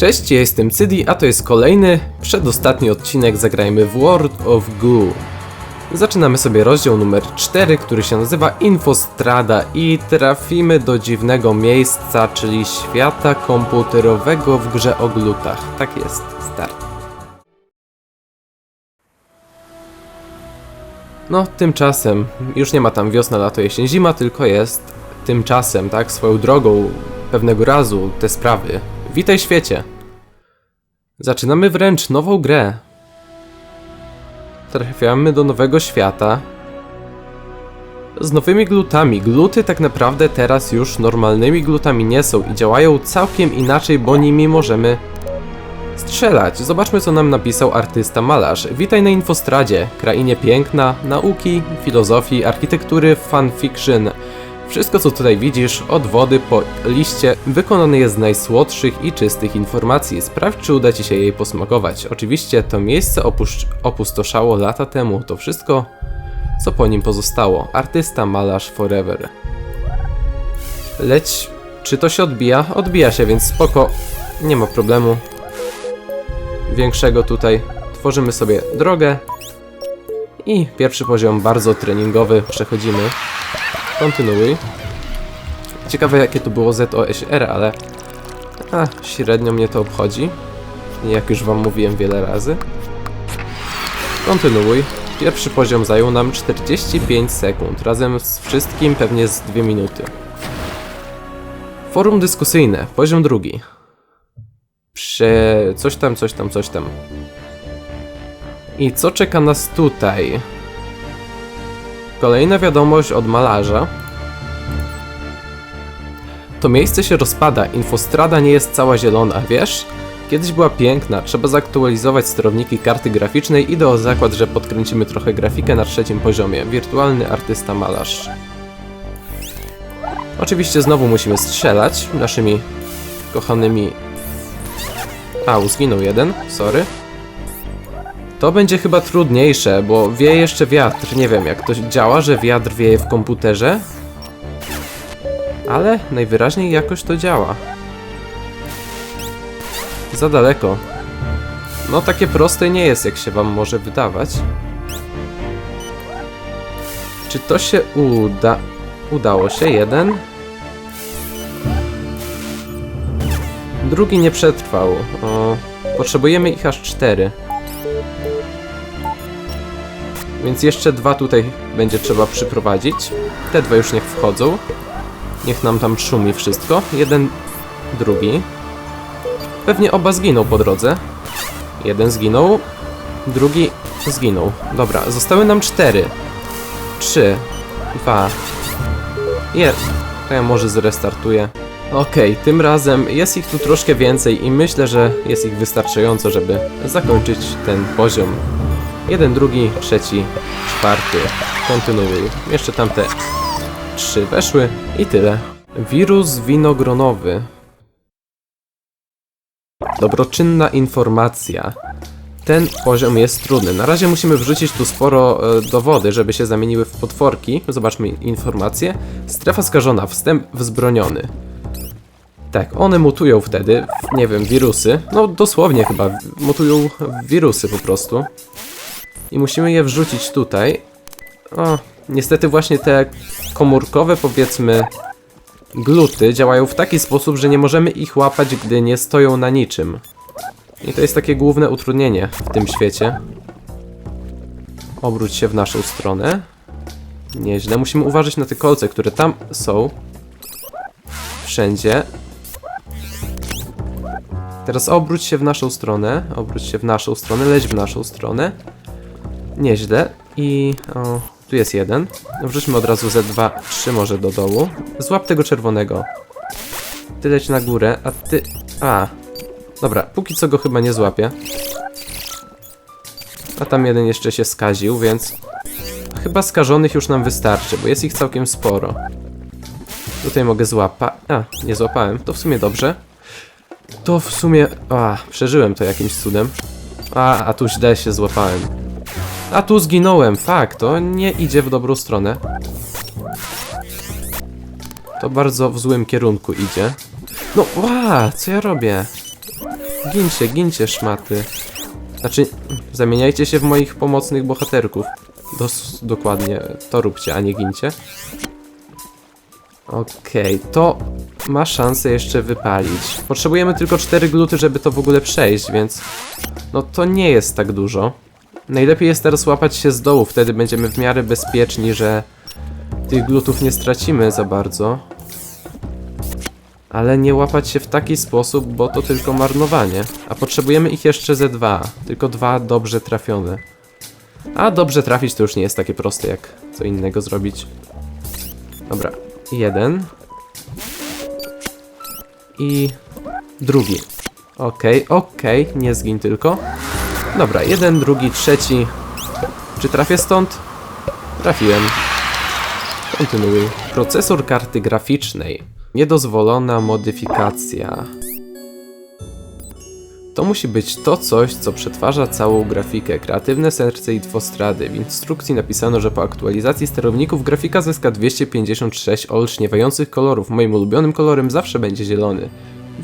Cześć, ja jestem Cydi, a to jest kolejny, przedostatni odcinek Zagrajmy w World of Goo. Zaczynamy sobie rozdział numer 4, który się nazywa Infostrada i trafimy do dziwnego miejsca, czyli świata komputerowego w grze o glutach. Tak jest, start. No, tymczasem, już nie ma tam wiosna, lato, jesień, zima, tylko jest tymczasem, tak, swoją drogą, pewnego razu te sprawy. Witaj świecie! Zaczynamy wręcz nową grę. Trafiamy do nowego świata. Z nowymi glutami. Gluty tak naprawdę teraz już normalnymi glutami nie są i działają całkiem inaczej, bo nimi możemy strzelać. Zobaczmy co nam napisał artysta malarz. Witaj na Infostradzie, krainie piękna, nauki, filozofii, architektury, fanfiction. Wszystko co tutaj widzisz, od wody po liście, wykonane jest z najsłodszych i czystych informacji. Sprawdź czy uda ci się jej posmakować. Oczywiście to miejsce opuszcz- opustoszało lata temu. To wszystko co po nim pozostało. Artysta, malarz forever. Leć, czy to się odbija? Odbija się, więc spoko. Nie ma problemu większego tutaj. Tworzymy sobie drogę. I pierwszy poziom bardzo treningowy przechodzimy. Kontynuuj. Ciekawe jakie tu było ZOSR, ale a, średnio mnie to obchodzi. Jak już wam mówiłem wiele razy. Kontynuuj. Pierwszy poziom zajął nam 45 sekund. Razem z wszystkim pewnie z 2 minuty. Forum dyskusyjne. Poziom drugi. Prze... coś tam, coś tam, coś tam. I co czeka nas tutaj? Kolejna wiadomość od malarza. To miejsce się rozpada, infostrada nie jest cała zielona, wiesz? Kiedyś była piękna, trzeba zaktualizować sterowniki karty graficznej i do zakład, że podkręcimy trochę grafikę na trzecim poziomie. Wirtualny artysta malarz. Oczywiście znowu musimy strzelać naszymi kochanymi... A, zginął jeden, sorry. To będzie chyba trudniejsze, bo wieje jeszcze wiatr. Nie wiem, jak to działa, że wiatr wieje w komputerze. Ale najwyraźniej jakoś to działa. Za daleko. No takie proste nie jest, jak się wam może wydawać. Czy to się uda... Udało się, jeden. Drugi nie przetrwał. O, potrzebujemy ich aż cztery. Więc jeszcze dwa tutaj będzie trzeba przyprowadzić. Te dwa już niech wchodzą. Niech nam tam szumi wszystko. Jeden, drugi. Pewnie oba zginą po drodze. Jeden zginął, drugi zginął. Dobra, zostały nam cztery. Trzy, dwa, jeden. To ja może zrestartuję. Okej, tym razem jest ich tu troszkę więcej i myślę, że jest ich wystarczająco, żeby zakończyć ten poziom. Jeden, drugi, trzeci, czwarty. Kontynuuj. Jeszcze tamte trzy weszły i tyle. Wirus winogronowy. Dobroczynna informacja. Ten poziom jest trudny. Na razie musimy wrzucić tu sporo e, do wody, żeby się zamieniły w potworki. Zobaczmy informację. Strefa skażona, wstęp wzbroniony. Tak, one mutują wtedy, w, nie wiem, wirusy. No dosłownie chyba, mutują wirusy po prostu. I musimy je wrzucić tutaj. O, niestety właśnie te komórkowe, powiedzmy, gluty działają w taki sposób, że nie możemy ich łapać, gdy nie stoją na niczym. I to jest takie główne utrudnienie w tym świecie. Obróć się w naszą stronę. Nieźle. Musimy uważać na te kolce, które tam są. Wszędzie. Teraz obróć się w naszą stronę. Obróć się w naszą stronę. Leć w naszą stronę. Nieźle. I o, tu jest jeden. Wrzućmy od razu Z2, 3 może do dołu. Złap tego czerwonego. Ty leć na górę, a ty... A. Dobra, póki co go chyba nie złapię. A tam jeden jeszcze się skaził, więc... Chyba skażonych już nam wystarczy, bo jest ich całkiem sporo. Tutaj mogę złapać... A, nie złapałem. To w sumie dobrze. To w sumie... A, przeżyłem to jakimś cudem. A, a tu źle się złapałem. A tu zginąłem, fakt, to nie idzie w dobrą stronę. To bardzo w złym kierunku idzie. No, ła, co ja robię? Gincie, gincie, szmaty. Znaczy, zamieniajcie się w moich pomocnych bohaterków. Dos dokładnie, to róbcie, a nie gincie. Okej, to ma szansę jeszcze wypalić. Potrzebujemy tylko 4 gluty, żeby to w ogóle przejść, więc... No to nie jest tak dużo. Najlepiej jest teraz łapać się z dołu, wtedy będziemy w miarę bezpieczni, że tych glutów nie stracimy za bardzo. Ale nie łapać się w taki sposób, bo to tylko marnowanie. A potrzebujemy ich jeszcze ze dwa. Tylko dwa dobrze trafione. A dobrze trafić to już nie jest takie proste jak co innego zrobić. Dobra, jeden. I drugi. Okej, okej, nie zgin tylko. Dobra, jeden, drugi, trzeci. Czy trafię stąd? Trafiłem. Kontynuuj. Procesor karty graficznej. Niedozwolona modyfikacja. To musi być to coś, co przetwarza całą grafikę. Kreatywne serce i twostrady. W instrukcji napisano, że po aktualizacji sterowników grafika zyska 256 olśniewających kolorów. Moim ulubionym kolorem zawsze będzie zielony.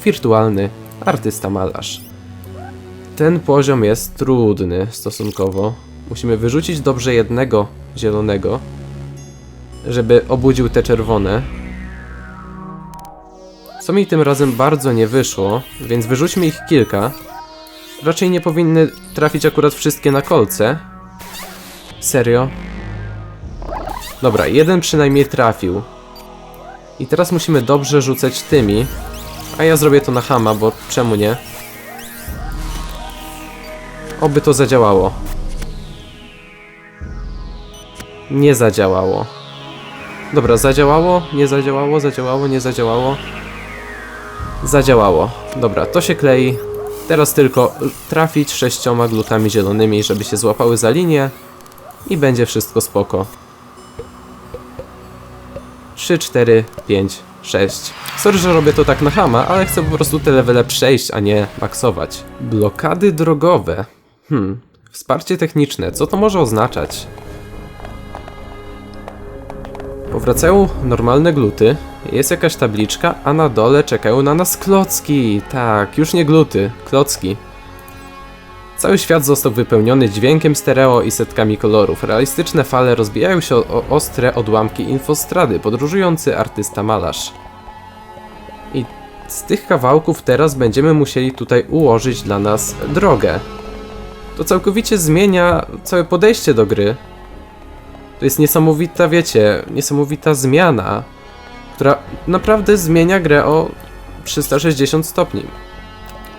Wirtualny artysta malarz. Ten poziom jest trudny stosunkowo. Musimy wyrzucić dobrze jednego zielonego, żeby obudził te czerwone. Co mi tym razem bardzo nie wyszło, więc wyrzućmy ich kilka. Raczej nie powinny trafić akurat wszystkie na kolce. Serio? Dobra, jeden przynajmniej trafił. I teraz musimy dobrze rzucać tymi. A ja zrobię to na hama, bo czemu nie? Oby to zadziałało. Nie zadziałało. Dobra, zadziałało, nie zadziałało, zadziałało, nie zadziałało. Zadziałało. Dobra, to się klei. Teraz tylko trafić sześcioma glutami zielonymi, żeby się złapały za linię i będzie wszystko spoko. 3, 4, 5, 6. Sorry, że robię to tak na hama, ale chcę po prostu te levele przejść, a nie maksować. Blokady drogowe. Hmm, wsparcie techniczne, co to może oznaczać? Powracają normalne gluty, jest jakaś tabliczka, a na dole czekają na nas klocki. Tak, już nie gluty, klocki. Cały świat został wypełniony dźwiękiem stereo i setkami kolorów. Realistyczne fale rozbijają się o ostre odłamki infostrady, podróżujący artysta malarz. I z tych kawałków teraz będziemy musieli tutaj ułożyć dla nas drogę. To całkowicie zmienia całe podejście do gry. To jest niesamowita, wiecie, niesamowita zmiana, która naprawdę zmienia grę o 360 stopni.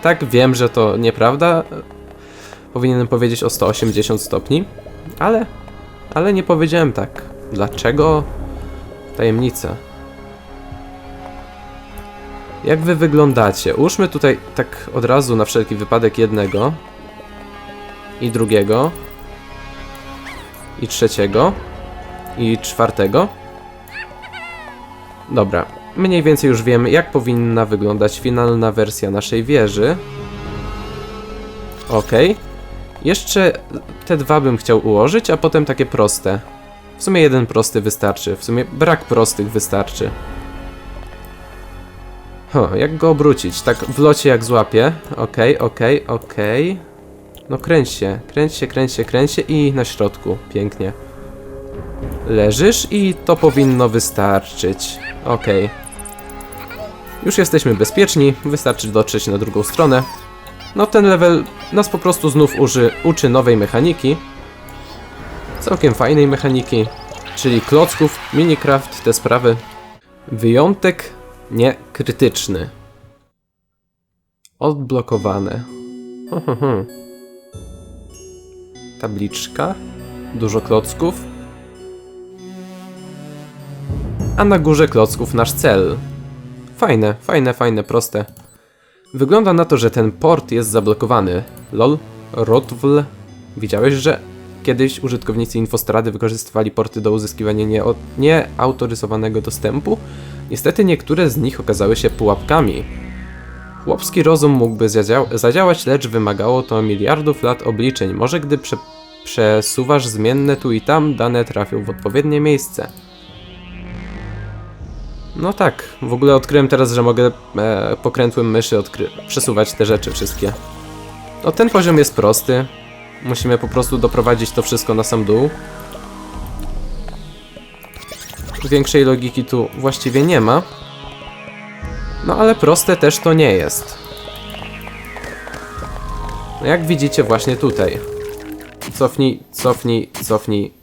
Tak, wiem, że to nieprawda. Powinienem powiedzieć o 180 stopni, ale, ale nie powiedziałem tak. Dlaczego? Tajemnica. Jak wy wyglądacie? Ułóżmy tutaj tak od razu na wszelki wypadek jednego i drugiego i trzeciego i czwartego. Dobra, mniej więcej już wiemy, jak powinna wyglądać finalna wersja naszej wieży. Ok. Jeszcze te dwa bym chciał ułożyć, a potem takie proste. W sumie jeden prosty wystarczy, w sumie brak prostych wystarczy. Huh, jak go obrócić? Tak w locie jak złapię. Okej, okej, okej. No kręć się, kręć się, kręć się, kręć się i na środku. Pięknie. Leżysz i to powinno wystarczyć. Okej. Już jesteśmy bezpieczni, wystarczy dotrzeć na drugą stronę. No ten level nas po prostu znów uży, uczy nowej mechaniki. Całkiem fajnej mechaniki, czyli klocków, minicraft, te sprawy. Wyjątek nie krytyczny. Odblokowane. Hm, hm, hm. Tabliczka. Dużo klocków. A na górze klocków nasz cel. Fajne, fajne, fajne, proste. Wygląda na to, że ten port jest zablokowany. Lol, Rotwl. Widziałeś, że kiedyś użytkownicy Infostrady wykorzystywali porty do uzyskiwania nieautoryzowanego dostępu? Niestety niektóre z nich okazały się pułapkami. Chłopski rozum mógłby zadzia- zadziałać, lecz wymagało to miliardów lat obliczeń. Może gdy prze- przesuwasz zmienne tu i tam, dane trafią w odpowiednie miejsce. No tak, w ogóle odkryłem teraz, że mogę e, pokrętłem myszy przesuwać te rzeczy wszystkie. No ten poziom jest prosty. Musimy po prostu doprowadzić to wszystko na sam dół. Większej logiki tu właściwie nie ma. No ale proste też to nie jest. No jak widzicie właśnie tutaj. Cofnij, cofnij, cofnij.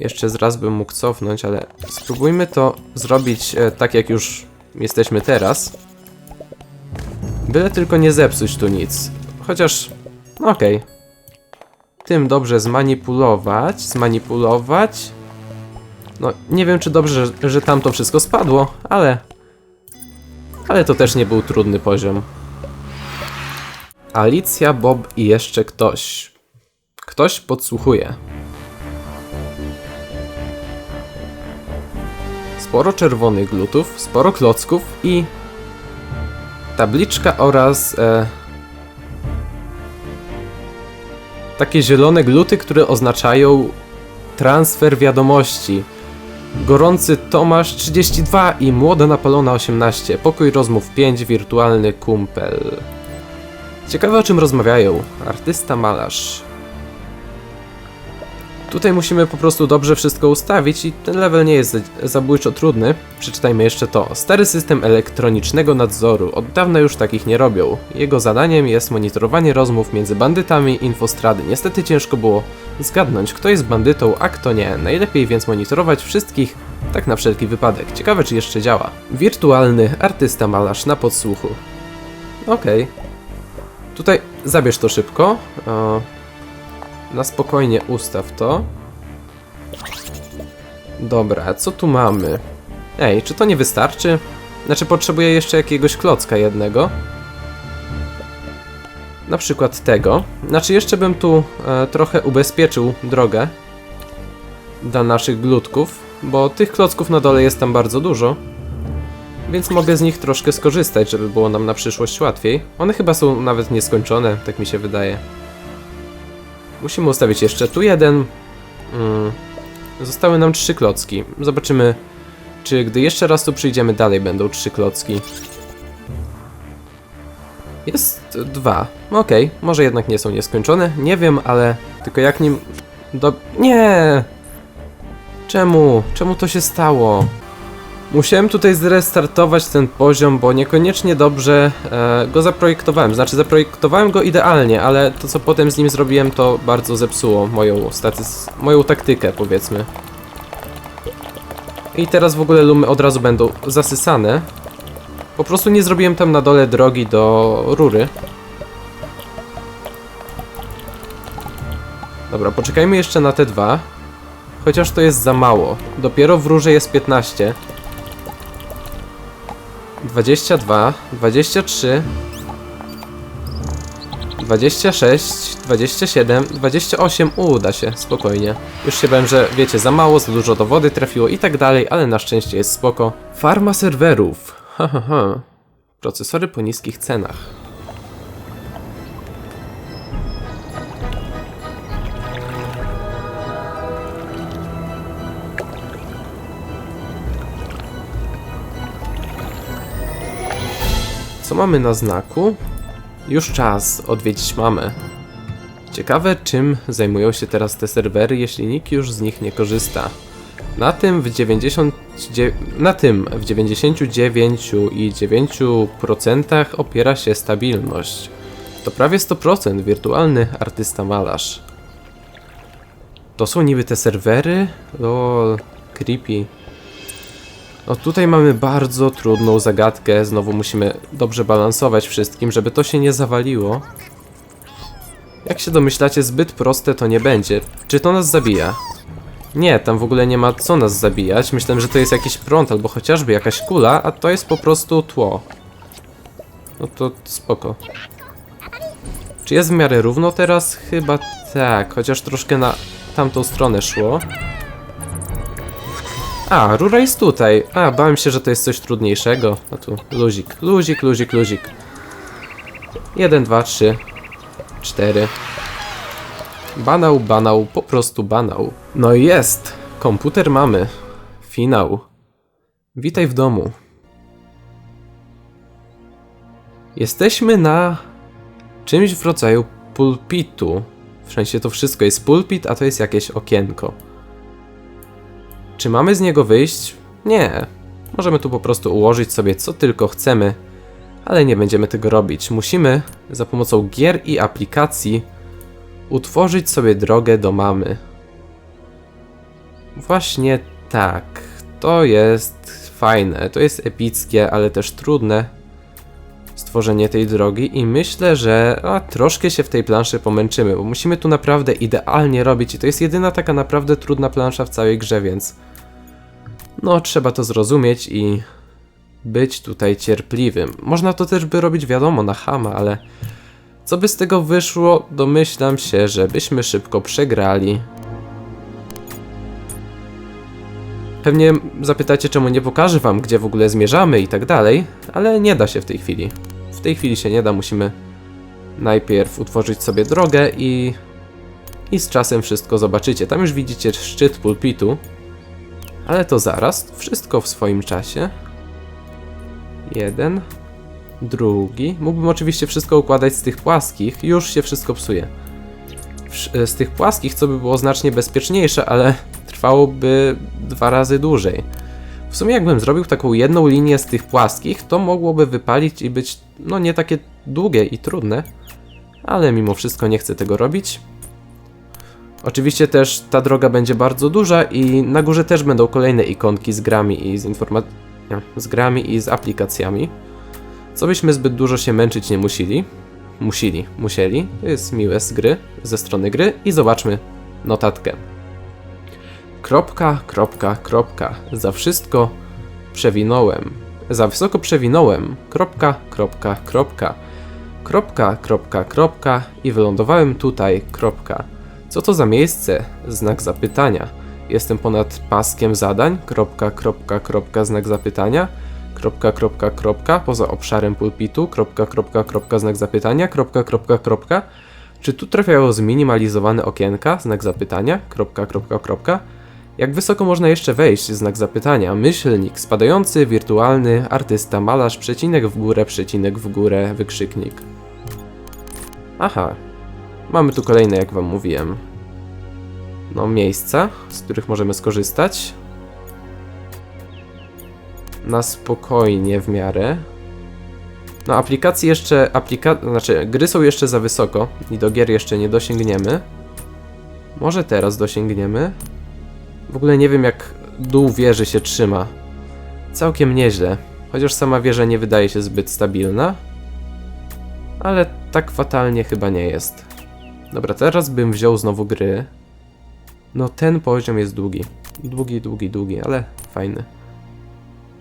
Jeszcze zraz bym mógł cofnąć, ale spróbujmy to zrobić e, tak jak już jesteśmy teraz. Byle tylko nie zepsuć tu nic. Chociaż, no okej. Tym dobrze zmanipulować, zmanipulować. No, nie wiem czy dobrze, że, że tam to wszystko spadło, ale... Ale to też nie był trudny poziom. Alicja, Bob i jeszcze ktoś. Ktoś podsłuchuje. Sporo czerwonych glutów, sporo klocków i tabliczka oraz e, takie zielone gluty, które oznaczają transfer wiadomości. Gorący Tomasz 32 i młoda napalona 18. Pokój rozmów 5, wirtualny kumpel. Ciekawe o czym rozmawiają. Artysta malarz. Tutaj musimy po prostu dobrze wszystko ustawić i ten level nie jest za- zabójczo trudny. Przeczytajmy jeszcze to. Stary system elektronicznego nadzoru. Od dawna już takich nie robią. Jego zadaniem jest monitorowanie rozmów między bandytami infostrady. Niestety ciężko było zgadnąć, kto jest bandytą, a kto nie. Najlepiej więc monitorować wszystkich, tak na wszelki wypadek. Ciekawe, czy jeszcze działa. Wirtualny artysta malarz na podsłuchu. Okej. Tutaj zabierz to szybko. E, na spokojnie ustaw to. Dobra, co tu mamy? Ej, czy to nie wystarczy? Znaczy, potrzebuję jeszcze jakiegoś klocka jednego. Na przykład tego. Znaczy, jeszcze bym tu e, trochę ubezpieczył drogę dla naszych glutków, bo tych klocków na dole jest tam bardzo dużo. Więc mogę z nich troszkę skorzystać, żeby było nam na przyszłość łatwiej. One chyba są nawet nieskończone, tak mi się wydaje. Musimy ustawić jeszcze tu jeden. Mm. Zostały nam trzy klocki. Zobaczymy, czy gdy jeszcze raz tu przyjdziemy, dalej będą trzy klocki. Jest dwa. Okej, może jednak nie są nieskończone. Nie wiem, ale tylko jak nim. Do... Nie! Czemu? Czemu to się stało? Musiałem tutaj zrestartować ten poziom, bo niekoniecznie dobrze e, go zaprojektowałem. Znaczy, zaprojektowałem go idealnie, ale to co potem z nim zrobiłem, to bardzo zepsuło moją statys moją taktykę, powiedzmy. I teraz w ogóle lumy od razu będą zasysane. Po prostu nie zrobiłem tam na dole drogi do rury. Dobra, poczekajmy jeszcze na te dwa. Chociaż to jest za mało. Dopiero w rurze jest 15. 22, 23, 26, 27, 28, uda się, spokojnie. Już się bałem, że wiecie, za mało, za dużo do wody trafiło i tak dalej, ale na szczęście jest spoko. Farma serwerów, ha ha ha. Procesory po niskich cenach. Co mamy na znaku? Już czas odwiedzić mamę. Ciekawe, czym zajmują się teraz te serwery, jeśli nikt już z nich nie korzysta. Na tym w 99, na tym w 99,9% opiera się stabilność. To prawie 100% wirtualny artysta malarz. To są niby te serwery? Lol, creepy. No tutaj mamy bardzo trudną zagadkę, znowu musimy dobrze balansować wszystkim, żeby to się nie zawaliło. Jak się domyślacie, zbyt proste to nie będzie. Czy to nas zabija? Nie, tam w ogóle nie ma co nas zabijać. Myślałem, że to jest jakiś prąd albo chociażby jakaś kula, a to jest po prostu tło. No to spoko. Czy jest w miarę równo teraz? Chyba tak, chociaż troszkę na tamtą stronę szło. A, rura jest tutaj. A, bałem się, że to jest coś trudniejszego. A tu luzik, luzik, luzik, luzik. Jeden, dwa, trzy, cztery. Banał, banał, po prostu banał. No i jest. Komputer mamy. Finał. Witaj w domu. Jesteśmy na czymś w rodzaju pulpitu. W sensie to wszystko jest pulpit, a to jest jakieś okienko. Czy mamy z niego wyjść? Nie. Możemy tu po prostu ułożyć sobie co tylko chcemy, ale nie będziemy tego robić. Musimy za pomocą gier i aplikacji utworzyć sobie drogę do mamy. Właśnie tak. To jest fajne, to jest epickie, ale też trudne stworzenie tej drogi i myślę, że a, troszkę się w tej planszy pomęczymy, bo musimy tu naprawdę idealnie robić i to jest jedyna taka naprawdę trudna plansza w całej grze, więc no trzeba to zrozumieć i być tutaj cierpliwym. Można to też by robić wiadomo na hama, ale co by z tego wyszło, domyślam się, że byśmy szybko przegrali. Pewnie zapytacie, czemu nie pokażę wam, gdzie w ogóle zmierzamy i tak dalej, ale nie da się w tej chwili. W tej chwili się nie da, musimy najpierw utworzyć sobie drogę i, i z czasem wszystko zobaczycie. Tam już widzicie szczyt pulpitu, ale to zaraz, wszystko w swoim czasie. Jeden, drugi. Mógłbym oczywiście wszystko układać z tych płaskich, już się wszystko psuje. Z tych płaskich, co by było znacznie bezpieczniejsze, ale trwałoby dwa razy dłużej. W sumie jakbym zrobił taką jedną linię z tych płaskich, to mogłoby wypalić i być no nie takie długie i trudne, ale mimo wszystko nie chcę tego robić. Oczywiście też ta droga będzie bardzo duża i na górze też będą kolejne ikonki z grami i z informa- z grami i z aplikacjami. Co byśmy zbyt dużo się męczyć nie musieli. Musili, musieli. To jest miłe z gry, ze strony gry i zobaczmy notatkę. Kropka, kropka, kropka. Za wszystko przewinąłem. Za wysoko przewinąłem. Kropka, kropka, kropka. Kropka, kropka, kropka i wylądowałem tutaj. Kropka. Co to za miejsce? Znak zapytania. Jestem ponad paskiem zadań. Kropka, kropka, kropka, znak zapytania. Kropka, kropka, kropka, poza obszarem pulpitu. Kropka, kropka, kropka, znak zapytania. Kropka, kropka, kropka. Czy tu trafiają zminimalizowane okienka? Znak zapytania. Kropka, kropka, kropka. Jak wysoko można jeszcze wejść? Znak zapytania. Myślnik, spadający, wirtualny, artysta, malarz, przecinek w górę, przecinek w górę, wykrzyknik. Aha. Mamy tu kolejne, jak wam mówiłem. No, miejsca, z których możemy skorzystać. Na spokojnie w miarę. No, aplikacje jeszcze, aplika... znaczy, gry są jeszcze za wysoko i do gier jeszcze nie dosięgniemy. Może teraz dosięgniemy. W ogóle nie wiem jak dół wieży się trzyma. Całkiem nieźle, chociaż sama wieża nie wydaje się zbyt stabilna. Ale tak fatalnie chyba nie jest. Dobra, teraz bym wziął znowu gry. No ten poziom jest długi. Długi, długi, długi, ale fajny.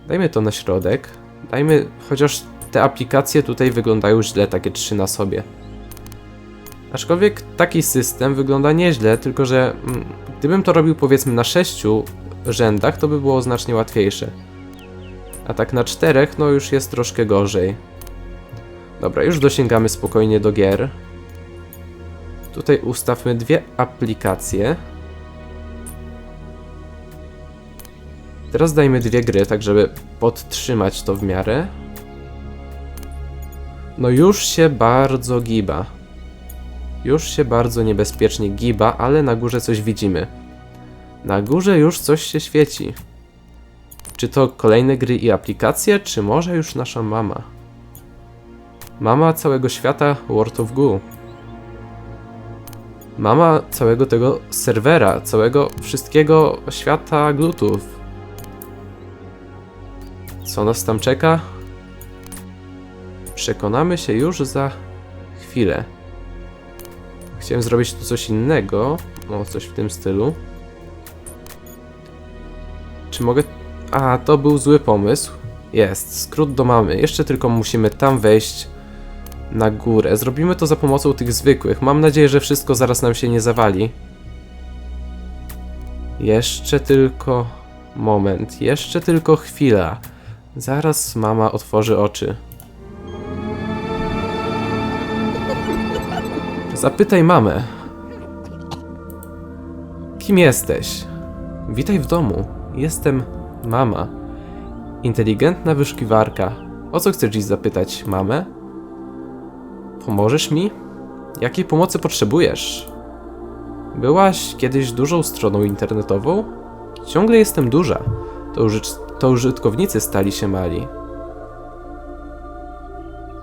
Dajmy to na środek. Dajmy, chociaż te aplikacje tutaj wyglądają źle, takie trzy na sobie. Aczkolwiek taki system wygląda nieźle, tylko że mm, gdybym to robił powiedzmy na sześciu rzędach, to by było znacznie łatwiejsze. A tak na czterech, no już jest troszkę gorzej. Dobra, już dosięgamy spokojnie do gier. Tutaj ustawmy dwie aplikacje. Teraz dajmy dwie gry, tak żeby podtrzymać to w miarę. No już się bardzo giba. Już się bardzo niebezpiecznie giba, ale na górze coś widzimy. Na górze już coś się świeci. Czy to kolejne gry i aplikacje, czy może już nasza mama? Mama całego świata World of Goo. Mama całego tego serwera, całego wszystkiego świata glutów. Co nas tam czeka? Przekonamy się już za chwilę. Chciałem zrobić tu coś innego. O, coś w tym stylu. Czy mogę... A, to był zły pomysł. Jest, skrót do mamy. Jeszcze tylko musimy tam wejść na górę. Zrobimy to za pomocą tych zwykłych. Mam nadzieję, że wszystko zaraz nam się nie zawali. Jeszcze tylko... Moment, jeszcze tylko chwila. Zaraz mama otworzy oczy. Zapytaj mamę. Kim jesteś? Witaj w domu. Jestem mama. Inteligentna wyszukiwarka. O co chcesz dziś zapytać mamę? Pomożesz mi? Jakiej pomocy potrzebujesz? Byłaś kiedyś dużą stroną internetową? Ciągle jestem duża. To, to użytkownicy stali się mali.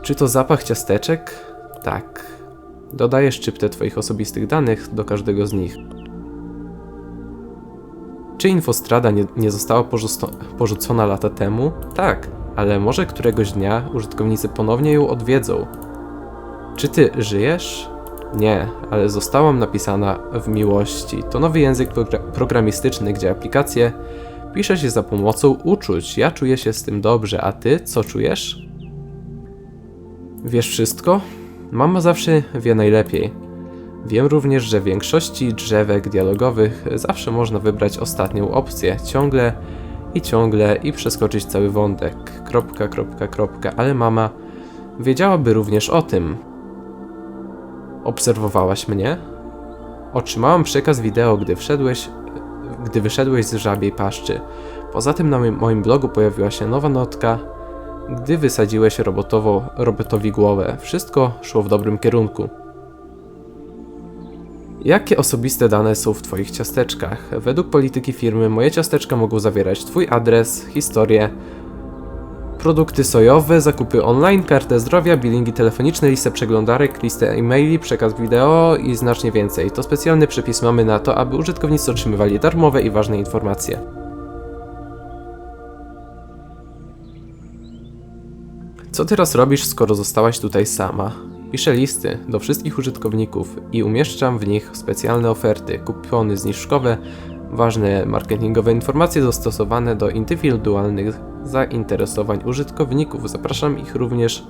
Czy to zapach ciasteczek? Tak. Dodaję szczyptę Twoich osobistych danych do każdego z nich. Czy Infostrada nie, nie została porzucona lata temu? Tak, ale może któregoś dnia użytkownicy ponownie ją odwiedzą. Czy ty żyjesz? Nie, ale zostałam napisana w miłości. To nowy język progra- programistyczny, gdzie aplikacje pisze się za pomocą uczuć. Ja czuję się z tym dobrze, a ty co czujesz? Wiesz wszystko? Mama zawsze wie najlepiej. Wiem również, że w większości drzewek dialogowych zawsze można wybrać ostatnią opcję, ciągle i ciągle i przeskoczyć cały wątek. Kropka, kropka, kropka, ale mama wiedziałaby również o tym. Obserwowałaś mnie? Otrzymałam przekaz wideo, gdy wszedłeś, gdy wyszedłeś z żabiej paszczy. Poza tym na moim- blogu pojawiła się nowa notka, gdy wysadziłeś robotowo, robotowi głowę. Wszystko szło w dobrym kierunku. Jakie osobiste dane są w Twoich ciasteczkach? Według polityki firmy moje ciasteczka mogą zawierać Twój adres, historię, produkty sojowe, zakupy online, kartę zdrowia, billingi telefoniczne, listę przeglądarek, listę e-maili, przekaz wideo i znacznie więcej. To specjalny przepis mamy na to, aby użytkownicy otrzymywali darmowe i ważne informacje. Co teraz robisz, skoro zostałaś tutaj sama? Piszę listy do wszystkich użytkowników i umieszczam w nich specjalne oferty, kupony zniżkowe, ważne marketingowe informacje dostosowane do indywidualnych zainteresowań użytkowników. Zapraszam ich również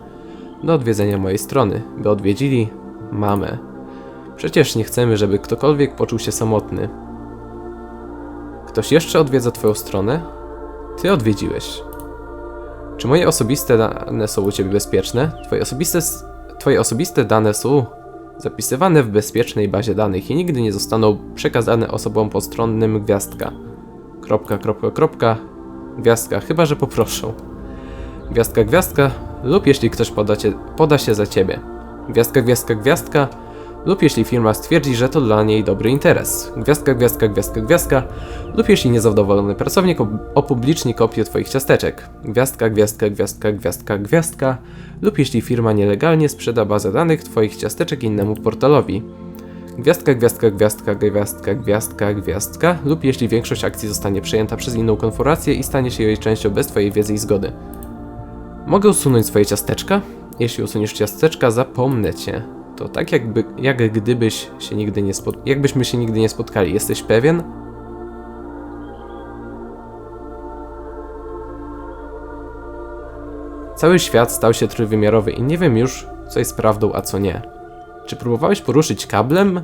do odwiedzenia mojej strony, by odwiedzili mamę. Przecież nie chcemy, żeby ktokolwiek poczuł się samotny. Ktoś jeszcze odwiedza Twoją stronę? Ty odwiedziłeś. Czy moje osobiste dane są u Ciebie bezpieczne? Twoje osobiste, twoje osobiste dane są zapisywane w bezpiecznej bazie danych i nigdy nie zostaną przekazane osobom postronnym gwiazdka. Kropka, kropka, kropka, gwiazdka, chyba że poproszą. Gwiazdka, gwiazdka, lub jeśli ktoś poda, cię, poda się za Ciebie. Gwiazdka, gwiazdka, gwiazdka, lub jeśli firma stwierdzi, że to dla niej dobry interes. Gwiazdka, gwiazdka, gwiazdka, gwiazdka, lub jeśli niezadowolony pracownik op- opubliczni kopię Twoich ciasteczek. Gwiazdka, gwiazdka, gwiazdka, gwiazdka, gwiazdka, lub jeśli firma nielegalnie sprzeda bazę danych Twoich ciasteczek innemu portalowi. Gwiazdka, gwiazdka, gwiazdka, gwiazdka, gwiazdka, gwiazdka, lub jeśli większość akcji zostanie przejęta przez inną korporację i stanie się jej częścią bez Twojej wiedzy i zgody. Mogę usunąć swoje ciasteczka? Jeśli usuniesz ciasteczka, zapomnę cię. To tak jakby, jak gdybyś się nigdy nie spot... jakbyśmy się nigdy nie spotkali. Jesteś pewien? Cały świat stał się trójwymiarowy i nie wiem już, co jest prawdą, a co nie. Czy próbowałeś poruszyć kablem?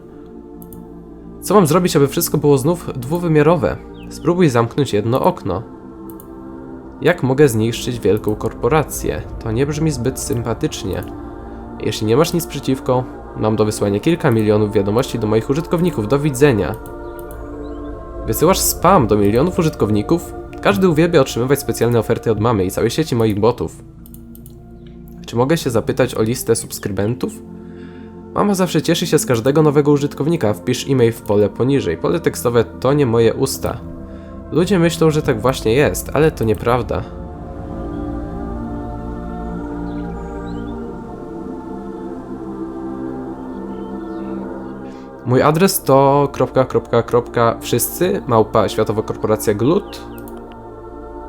Co mam zrobić, aby wszystko było znów dwuwymiarowe? Spróbuj zamknąć jedno okno. Jak mogę zniszczyć wielką korporację? To nie brzmi zbyt sympatycznie. Jeśli nie masz nic przeciwko, mam do wysłania kilka milionów wiadomości do moich użytkowników. Do widzenia. Wysyłasz spam do milionów użytkowników? Każdy uwielbia otrzymywać specjalne oferty od mamy i całej sieci moich botów. Czy mogę się zapytać o listę subskrybentów? Mama zawsze cieszy się z każdego nowego użytkownika. Wpisz e-mail w pole poniżej. Pole tekstowe to nie moje usta. Ludzie myślą, że tak właśnie jest, ale to nieprawda. Mój adres to kropka, kropka, kropka, wszyscy, małpa światowa korporacja Glut.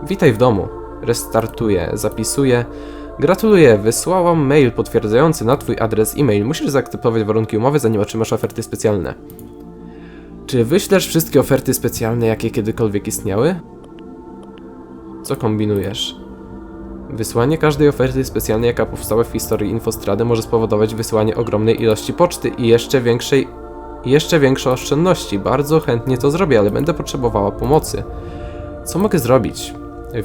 Witaj w domu. Restartuję, zapisuję. Gratuluję, wysłałam mail potwierdzający na twój adres e-mail. Musisz zaakceptować warunki umowy, zanim otrzymasz oferty specjalne. Czy wyślesz wszystkie oferty specjalne, jakie kiedykolwiek istniały? Co kombinujesz? Wysłanie każdej oferty specjalnej, jaka powstała w historii Infostrady, może spowodować wysłanie ogromnej ilości poczty i jeszcze większej jeszcze większe oszczędności. Bardzo chętnie to zrobię, ale będę potrzebowała pomocy. Co mogę zrobić?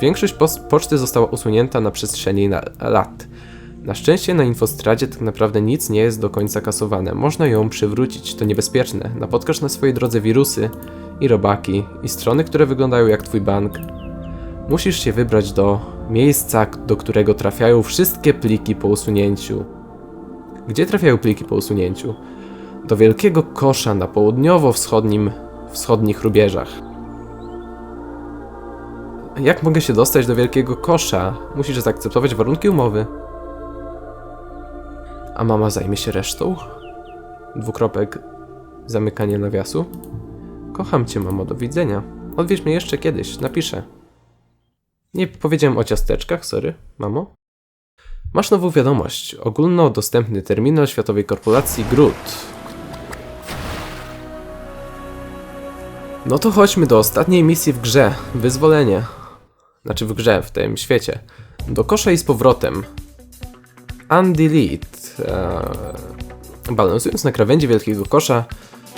Większość poczty została usunięta na przestrzeni na lat. Na szczęście na Infostradzie tak naprawdę nic nie jest do końca kasowane. Można ją przywrócić, to niebezpieczne. Napotkasz na swojej drodze wirusy i robaki i strony, które wyglądają jak twój bank. musisz się wybrać do miejsca, do którego trafiają wszystkie pliki po usunięciu. Gdzie trafiają pliki po usunięciu? Do wielkiego kosza na południowo-wschodnim wschodnich rubieżach. Jak mogę się dostać do wielkiego kosza? Musisz zaakceptować warunki umowy. A mama zajmie się resztą? Dwukropek. Zamykanie nawiasu. Kocham cię, mamo, do widzenia. Odwiedź mnie jeszcze kiedyś, napiszę. Nie powiedziałem o ciasteczkach, sorry, mamo. Masz nową wiadomość. Ogólnodostępny terminal Światowej Korporacji Groot. No to chodźmy do ostatniej misji w grze. Wyzwolenie. Znaczy w grze, w tym świecie. Do kosza i z powrotem. Undelete. Eee, balansując na krawędzi wielkiego kosza,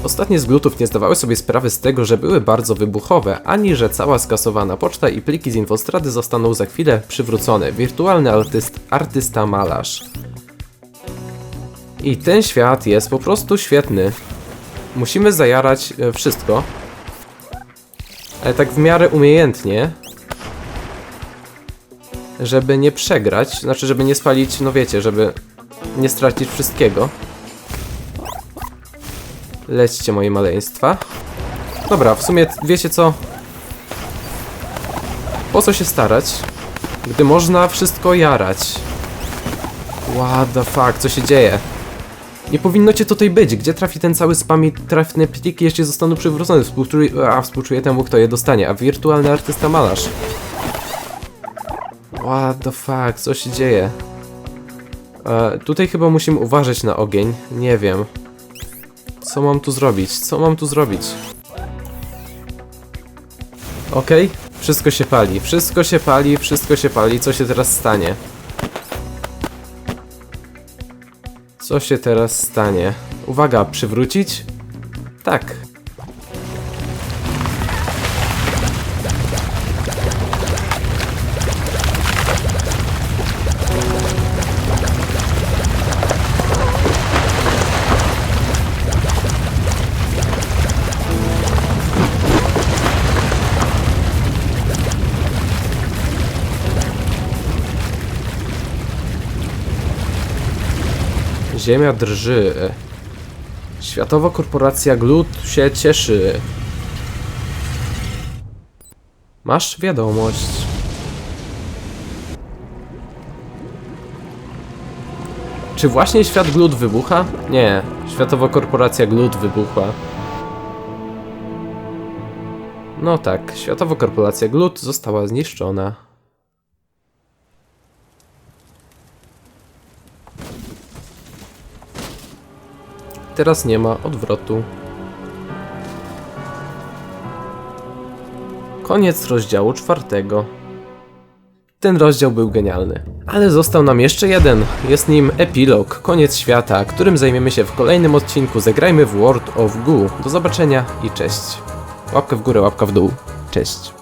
ostatnie z glutów nie zdawały sobie sprawy z tego, że były bardzo wybuchowe, ani że cała skasowana poczta i pliki z infostrady zostaną za chwilę przywrócone. Wirtualny artyst, artysta malarz. I ten świat jest po prostu świetny. Musimy zajarać e, wszystko. Ale tak w miarę umiejętnie. Żeby nie przegrać, znaczy żeby nie spalić, no wiecie, żeby nie stracić wszystkiego. Lećcie moje maleństwa. Dobra, w sumie wiecie co? Po co się starać, gdy można wszystko jarać? What the fuck, co się dzieje? Nie powinno cię tutaj być. Gdzie trafi ten cały spam i trafne pliki jeszcze zostaną przywrócone? Współczuję, a współczuję temu, kto je dostanie. A wirtualny artysta malarz. What the fuck, co się dzieje? E, tutaj chyba musimy uważać na ogień. Nie wiem. Co mam tu zrobić? Co mam tu zrobić? Okej, wszystko się pali, wszystko się pali, wszystko się pali. Co się teraz stanie? Co się teraz stanie? Uwaga, przywrócić? Tak. Ziemia drży. Światowa korporacja Glut się cieszy. Masz wiadomość. Czy właśnie świat Glut wybucha? Nie, Światowa korporacja Glut wybuchła. No tak, Światowa korporacja Glut została zniszczona. Teraz nie ma odwrotu. Koniec rozdziału czwartego. Ten rozdział był genialny. Ale został nam jeszcze jeden. Jest nim epilog, koniec świata, którym zajmiemy się w kolejnym odcinku. Zagrajmy w World of Goo. Do zobaczenia i cześć. Łapka w górę, łapka w dół. Cześć.